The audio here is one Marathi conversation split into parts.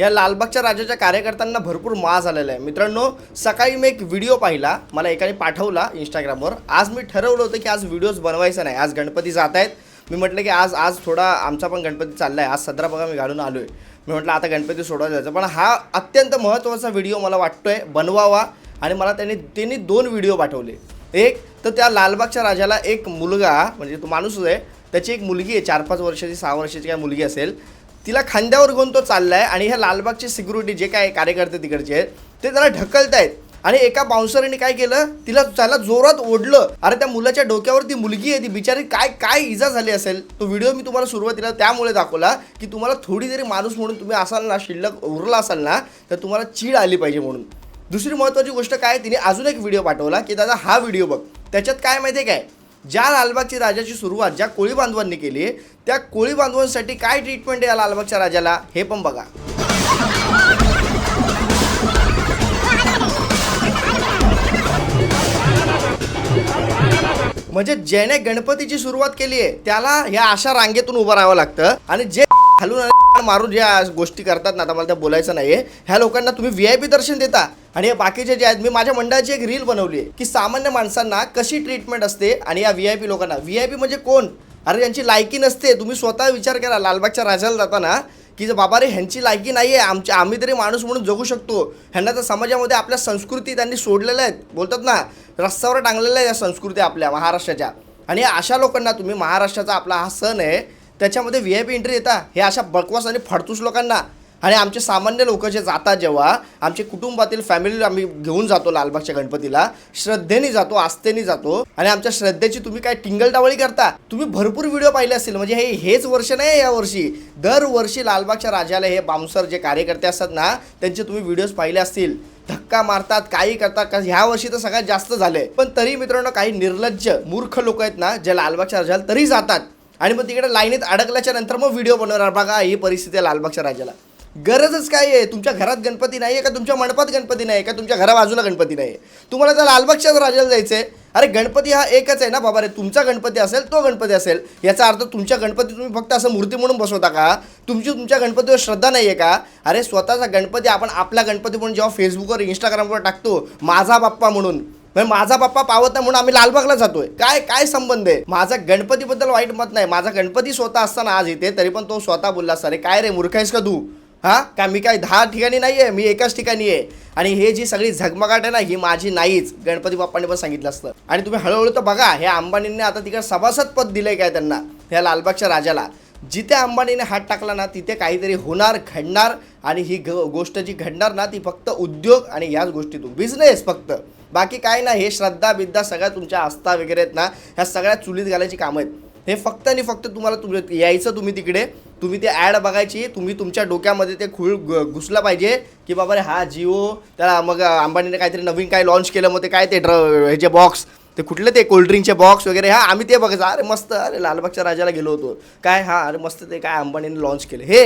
या लालबागच्या राजाच्या कार्यकर्त्यांना भरपूर माज आलेला आहे. मित्रांनो सकाळी मी एक व्हिडिओ पाहिला मला एकाने पाठवला इंस्टाग्रामवर आज मी ठरवलं होतं की आज व्हिडिओज बनवायचा नाही आज गणपती जात आहेत. मी म्हटलं की आज आज थोडा आमचा पण गणपती चालला आहे आज सदरा बघा मी घालून आलो आहे मी म्हटलं आता गणपती सोडवायला जायचं पण हा अत्यंत महत्त्वाचा व्हिडिओ मला वाटतो आहे बनवावा. आणि मला त्यांनी त्यांनी दोन व्हिडिओ पाठवले. एक तर त्या लालबागच्या राजाला एक मुलगा म्हणजे तो माणूसच आहे त्याची एक मुलगी आहे चार पाच वर्षाची सहा वर्षाची काय मुलगी असेल तिला खांद्यावर घेऊन तो चाललाय आणि ह्या लालबागचे सिक्युरिटी जे काय कार्यकर्ते तिकडचे आहेत ते त्याला ढकलतायत आणि एका बाउन्सरने काय केलं तिला त्याला जोरात ओढलं. अरे त्या मुलाच्या डोक्यावर ती मुलगी आहे ती बिचारी काय काय इजा झाली असेल? तो व्हिडिओ मी तुम्हाला सुरुवातीला त्यामुळे दाखवला की तुम्हाला थोडी जरी माणूस म्हणून तुम्ही असाल ना शिल्लक उरला असाल ना तर तुम्हाला चीड आली पाहिजे म्हणून. दुसरी महत्त्वाची गोष्ट काय तिने अजून एक व्हिडिओ पाठवला की दादा हा व्हिडिओ बघ. त्याच्यात काय माहिती आहे काय? ज्या लालबागची राजाची सुरुवात ज्या कोळी बांधवांनी केली त्या कोळी बांधवांसाठी काय ट्रीटमेंट आहे या लालबागच्या राजाला हे पण बघा. म्हणजे ज्याने गणपतीची सुरुवात केली आहे त्याला ह्या अशा रांगेतून उभं राहावं लागतं आणि जे खालून आले मारून ज्या गोष्टी करतात ना आता मला त्या बोलायचं नाहीये. ह्या लोकांना तुम्ही व्ही आय पी दर्शन देता. आणि या बाकीचे जे आहेत मी माझ्या मंडळाची एक रील बनवली आहे की सामान्य माणसांना कशी ट्रीटमेंट असते आणि या व्ही आय पी लोकांना. व्ही आय पी म्हणजे कोण? अरे यांची लायकी नसते. तुम्ही स्वतः विचार करा. लालबागच्या राजाला जाताना की बाबा रे ह्यांची लायकी नाही आहे आमच्या आम्ही तरी माणूस म्हणून जगू शकतो. ह्यांना तर समाजामध्ये आपल्या संस्कृती त्यांनी सोडलेल्या आहेत. बोलतात ना रस्त्यावर टांगलेल्या आहेत या संस्कृती आपल्या महाराष्ट्राच्या. आणि अशा लोकांना तुम्ही महाराष्ट्राचा आपला हा सण आहे त्याच्यामध्ये व्ही आय पी एंट्री येता. हे अशा बकवास आणि फडतूस लोकांना. आणि आमचे सामान्य लोक जे जातात जेव्हा आमचे कुटुंबातील फॅमिली आम्ही घेऊन जातो लालबागच्या गणपतीला. श्रद्धेने जातो आस्थेने जातो. आणि आमच्या श्रद्धेची तुम्ही काय टिंगलटावळी करता? तुम्ही भरपूर व्हिडिओ पाहिले असतील. म्हणजे हे हेच वर्ष नाही या वर्षी. दरवर्षी लालबागच्या राजाला हे बाउन्सर जे कार्यकर्ते असतात ना त्यांचे तुम्ही व्हिडिओज पाहिले असतील. धक्का मारतात काही करतात. का ह्या वर्षी तर सगळ्यात जास्त झालंय. पण तरी मित्रांनो काही निर्लज्ज मूर्ख लोक आहेत ना जे लालबागच्या राजाला तरी जातात. आणि मग तिकडे लाईनीत अडकल्याच्या नंतर मग व्हिडिओ बनवणार. बघा ही परिस्थिती आहे लालबागच्या राजाला. गरजच काय आहे? तुमच्या घरात गणपती नाही आहे का? तुमच्या मंडपात गणपती नाही आहे का? तुमच्या घरा बाजूला गणपती नाही आहे तुम्हाला त्या लालबागच्याच राजाला जायचं आहे अरे गणपती हा एकच आहे ना बाबा रे. तुमचा गणपती असेल तो गणपती असेल. याचा अर्थ तुमच्या गणपती तुम्ही फक्त असं मूर्ती म्हणून बसवता का? तुमची तुमच्या गणपतीवर श्रद्धा नाही आहे का? अरे स्वतःचा गणपती आपण आपला गणपती म्हणून जेव्हा फेसबुकवर इंस्टाग्रामवर टाकतो माझा बाप्पा म्हणून. म्हणजे माझा पप्पा पावत नाही म्हणून आम्ही लालबागला जातोय. काय काय संबंध आहे? माझा गणपतीबद्दल वाईट मत नाही. माझा गणपती स्वतः असताना आज इथे तरी पण तो स्वतः बोलला असता रे काय रे मूर्ख आहेस का तू? हा? का मी काय दहा ठिकाणी नाही आहे मी एकाच ठिकाणी आहे. आणि हे जी सगळी झगमगाट आहे ना ही माझी नाहीच गणपती बाप्पांनी पण सांगितलं असतं. आणि तुम्ही हळूहळू तर बघा हे अंबानींनी आता तिकडे सभासद पद दिलंय काय त्यांना ह्या लालबागच्या राजाला. जिथे अंबानीने हात टाकला ना तिथे काहीतरी होणार घडणार आणि ही ग गोष्ट जी घडणार ना ती फक्त उद्योग आणि याच गोष्टीतून बिझनेस फक्त. बाकी काय ना हे श्रद्धा बिद्धा सगळ्या तुमच्या आस्था वगैरे आहेत ना ह्या सगळ्या चुलीत घालायची कामं आहेत. हे फक्त आणि फक्त तुम्हाला तुम्ही यायचं तुम्ही तिकडे तुम्ही ते ॲड बघायची तुम्ही तुमच्या डोक्यामध्ये ते खुळ ग- घुसलं पाहिजे की बाबा रे हा जिओ त्याला मग अंबानीने काहीतरी नवीन काय लॉन्च केलं मग ते काय ते ड्र ह्याचे बॉक्स ते कुठले ते कोल्ड्रिंकचे बॉक्स वगैरे हा आम्ही ते बघायचं. अरे मस्त अरे लालबागच्या राजाला गेलो होतो. काय हा अरे मस्त ते काय अंबानीने लॉन्च केलं. हे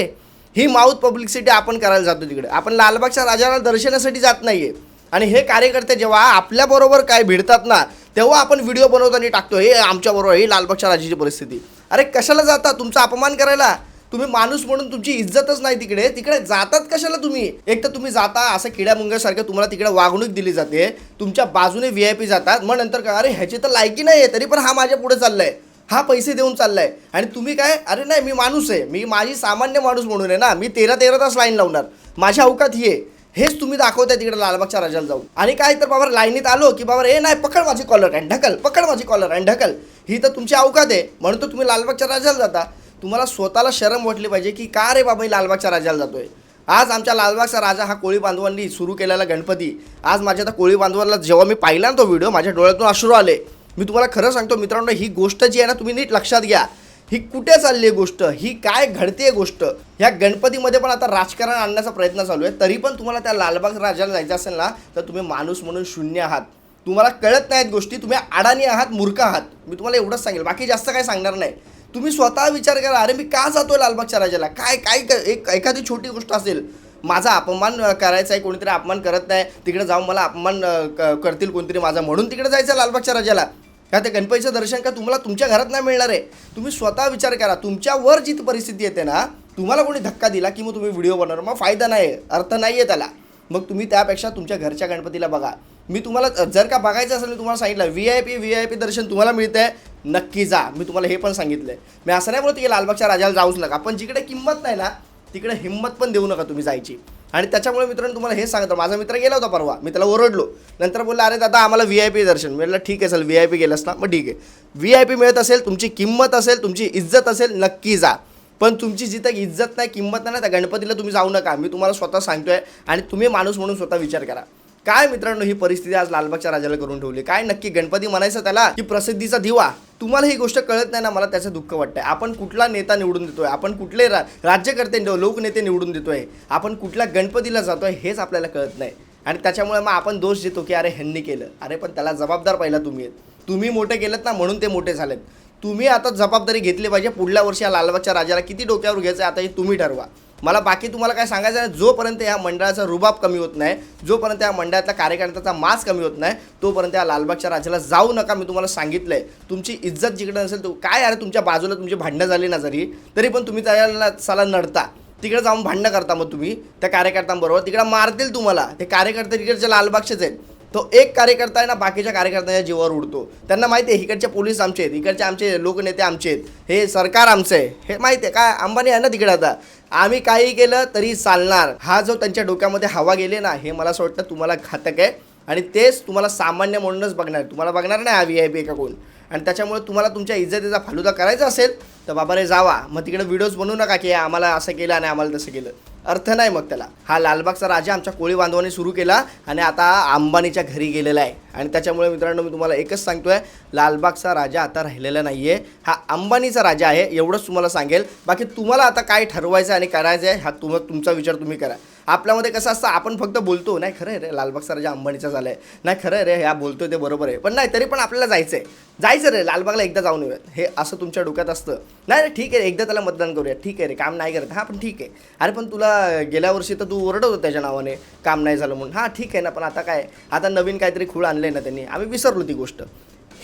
ही माऊथ पब्लिसिटी आपण करायला जातो तिकडे. आपण लालबागच्या राजाला दर्शनासाठी जात नाही आहे आणि हे कार्यकर्ते जेव्हा आपल्याबरोबर काय भिडतात ना तेव्हा आपण व्हिडिओ बनवताना टाकतो. हे आमच्याबरोबर ही लालबागच्या राजाची परिस्थिती. अरे कशाला जाता? तुमचा अपमान करायला? तुम्ही माणूस म्हणून तुमची इज्जतच नाही तिकडे. तिकडे जातात कशाला तुम्ही? एक तर तुम्ही जाता असं किड्यामुंग्यासारखं तुम्हाला तिकडे वागणूक दिली जाते. तुमच्या बाजूने व्ही आय पी जातात. मग नंतर काय? अरे ह्याची तर लायकी नाही आहे तरी पण हा माझ्या पुढे चाललाय. हा पैसे देऊन चाललाय. आणि तुम्ही काय? अरे नाही मी माणूस आहे. मी माझी सामान्य माणूस म्हणून आहे ना मी तेरा तेरा तास लाईन लावणार. माझ्या अवकात ही आहे. हेच तुम्ही दाखवताय तिकडे लालबागच्या राजाला जाऊन. आणि काय तर बाबा लाईनीत आलो की बाबा ए नाही पकड माझी कॉलर आणि ढकल पकड माझी कॉलर आणि ढकल. ही तर तुमची अवकात आहे. म्हणून तर तुम्ही लालबागच्या राजाला जाता. तुम्हाला स्वतःला शरम वाटली पाहिजे की का रे बाबा मी लालबागच्या राजाला जातोय? आज आमच्या लालबागचा राजा हा कोळी बांधवांनी सुरू केलेला गणपती. आज माझ्या त्या कोळी बांधवांना जेव्हा मी पाहिला ना तो व्हिडिओ माझ्या डोळ्यातून अश्रू आले. मी तुम्हाला खरं सांगतो मित्रांनो ही गोष्ट जी आहे ना तुम्ही नीट लक्षात घ्या. ही कुठे चालली आहे गोष्ट? ही काय घडते गोष्ट? ह्या गणपतीमध्ये पण आता राजकारण आणण्याचा प्रयत्न चालू आहे. तरी पण तुम्हाला त्या लालबाग राजाला जायचं असेल ना तर तुम्ही माणूस म्हणून शून्य आहात. तुम्हाला कळत नाहीत गोष्टी. तुम्ही अडाणी आहात मूर्ख आहात. मी तुम्हाला एवढंच सांगेल. बाकी जास्त काही सांगणार नाही. तुम्ही स्वतः विचार करा अरे मी का जातोय लालबागच्या राजाला? काय काय एक एखादी छोटी गोष्ट असेल माझा अपमान करायचा आहे कोणीतरी अपमान करत नाही तिकडे जाऊन मला अपमान क- करतील कोणतरी माझा म्हणून तिकडे जायचं लालबागच्या राजाला? का ते गणपतीचं दर्शन का तुम्हाला तुमच्या घरात नाही मिळणार आहे? तुम्ही स्वतः विचार करा तुमच्यावर जी परिस्थिती येते ना तुम्हाला कोणी धक्का दिला की मग तुम्ही व्हिडिओ बनवणार मग फायदा नाही आहे अर्थ नाही आहे त्याला. मग तुम्ही त्यापेक्षा तुमच्या घरच्या गणपतीला बघा. मी तुम्हाला जर का बघायचं असेल मी तुम्हाला सांगितलं V I P V I P दर्शन तुम्हाला मिळतं आहे नक्की जा. मी तुम्हाला हे पण सांगितलं आहे मी असं नाही बोलतो की लालबागच्या राजाला जाऊच नका. पण जिकडे किंमत नाही ना तिकडे हिंमत पण देऊ नका तुम्ही जायची. आणि त्याच्यामुळे मित्रांनो तुम्हाला हे सांगतो. माझा मित्र गेला होता परवा. मी त्याला ओरडलो. नंतर बोलला अरे दादा आम्हाला व्ही आय पी दर्शन. म्हटलं ठीक आहे चल व्ही आय पी गेलंस ना. मग ठीक आहे. व्ही आय पी मिळत असेल तुमची किंमत असेल तुमची इज्जत असेल नक्की जा. पण तुमची जिथं इज्जत नाही किंमत नाही ना त्या गणपतीला तुम्ही जाऊ नका. मी तुम्हाला स्वतः सांगतोय आणि तुम्ही माणूस म्हणून स्वतः विचार करा. काय मित्रांनो ही परिस्थिती आज लालबागच्या राजाला करून ठेवली काय नक्की गणपती म्हणायचं त्याला? की प्रसिद्धीचा दिवा? तुम्हाला ही गोष्ट कळत नाही ना मला त्याचं दुःख वाटतंय. आपण कुठला नेता निवडून देतोय? आपण कुठले रा राज्यकर्ते लोकनेते निवडून देतोय? आपण कुठल्या गणपतीला जातोय हेच आपल्याला कळत नाही. आणि त्याच्यामुळे मग आपण दोष देतो की अरे ह्यांनी केलं. अरे पण त्याला जबाबदार पहिला तुम्ही आहेत. तुम्ही मोठे केलेत ना म्हणून ते मोठे झालेत. तुम्ही आता जबाबदारी घेतली पाहिजे पुढल्या वर्षी या लालबागच्या राजाला. किती डोक्यावर घ्यायचं आहे आता हे तुम्ही ठरवा. मला बाकी तुम्हाला काय सांगायचं आहे जोपर्यंत या मंडळाचा रुबाब कमी होत नाही जोपर्यंत या मंडळातल्या कार्यकर्त्याचा मास कमी होत नाही तोपर्यंत या लालबागच्या राज्याला जाऊ नका मी तुम्हाला सांगितलंय. तुमची इज्जत जिकडे नसेल तो काय अरे तुमच्या बाजूला तुमची भांडणं झाली ना जरी तरी पण तुम्ही त्याला साला नडता. तिकडे जाऊन भांडणं करता मग तुम्ही त्या कार्यकर्त्यांबरोबर. तिकडे मारतील तुम्हाला. ते कार्यकर्ते तिकडचे लालबागचेच आहेत. तो एक कार्यकर्ता आहे ना बाकीच्या कार्यकर्त्यांच्या जीवावर उडतो. त्यांना माहिती आहे इकडचे पोलीस आमचे आहेत इकडचे आमचे लोकनेते आमचे आहेत. हे सरकार आमचं आहे. हे माहिती आहे. काय अंबानी आहे ना तिकडे आता. आम्ही काही केलं तरी चालणार. हा जो त्यांच्या डोक्यामध्ये हवा गेले ना हे मला असं वाटतं तुम्हाला घातक आहे. आणि तेच तुम्हाला सामान्य म्हणूनच बघणार. तुम्हाला बघणार नाही हा व्ही आय पी का कोण. आणि त्याच्यामुळे तुम्हाला तुमच्या इज्जतीचा फालुदा करायचा असेल तर बाबा रे जावा. मग तिकडे व्हिडिओज बनवू नका की आम्हाला असं केलं आणि आम्हाला तसं केलं. अर्थ नाही मग त्याला. हा लालबागचा राजा आमच्या कोळी बांधवाने सुरू केला आणि आता अंबानीच्या घरी गेलेला आहे. आणि त्याच्यामुळे मित्रांनो मी तुम्हाला एकच सांगतोय लालबागचा राजा आता राहिलेला नाही आहे हा अंबानीचा राजा आहे एवढंच तुम्हाला सांगेल. बाकी तुम्हाला आता काय ठरवायचं आणि करायचं आहे हा तुम तुमचा विचार तुम्ही करा. आपल्यामध्ये कसं असतं आपण फक्त बोलतो नाही खरं आहे रे लालबागचा राजा अंबानीचा झाला आहे नाही खरं आहे रे ह्या बोलतोय ते बरोबर आहे. पण नाही तरी पण आपल्याला जायचं आहे जायचं रे लालबागला एकदा जाऊन येऊयात. हे असं तुमच्या डोक्यात असतं. नाही रे ठीक आहे एकदा त्याला मतदान करूया ठीक आहे रे काम नाही करत. हां पण ठीक आहे. अरे पण तुला गेल्या वर्षी तर तू ओरडत होता त्याच्या नावाने काम नाही झालं म्हणून. हां ठीक आहे ना पण आता काय? आता नवीन काहीतरी खूळ आणलं आहे ना त्यांनी. आम्ही विसरलो ती गोष्ट.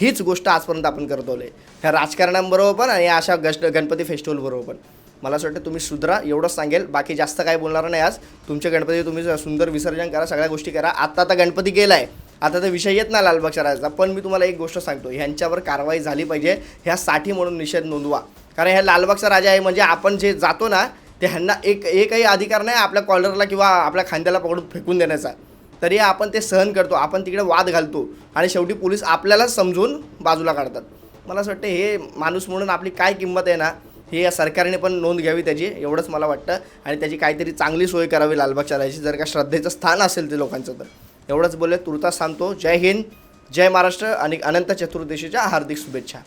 हीच गोष्ट आजपर्यंत आपण करतो ह्या राजकारण्यांबरोबर पण आणि अशा गश गणपती फेस्टिवलबरोबर पण. मला असं वाटतं तुम्ही सुधरा एवढंच सांगेल. बाकी जास्त काय बोलणार नाही आज. तुमचे गणपती तुम्ही सुंदर विसर्जन करा सगळ्या गोष्टी करा. आता आता गणपती गेला आहे आता तर विषय येत नाही लालबागच्या राजाचा पण मी तुम्हाला एक गोष्ट सांगतो ह्यांच्यावर कारवाई झाली पाहिजे ह्यासाठी म्हणून निषेध नोंदवा. कारण ह्या लालबागचा राजा आहे म्हणजे आपण जे जातो ना ते ह्यांना एक एकही अधिकार नाही आपल्या कॉलरला किंवा आपल्या खांद्याला पकडून फेकून देण्याचा. तरी आपण ते सहन करतो आपण तिकडे वाद घालतो आणि शेवटी पोलीस आपल्यालाच समजून बाजूला काढतात. मला असं वाटतं हे माणूस म्हणून आपली काय किंमत आहे ना हे या सरकारने पण नोंद घ्यावी त्याची एवढंच मला वाटतं. आणि त्याची काहीतरी चांगली सोय करावी लालबागच्या राजाची जर का श्रद्धेचं स्थान असेल ते लोकांचं तर. एवढंच बोलले. तुर्तास सांगतो. जय हिंद जय महाराष्ट्र आणि अनंत चतुर्दशीच्या हार्दिक शुभेच्छा.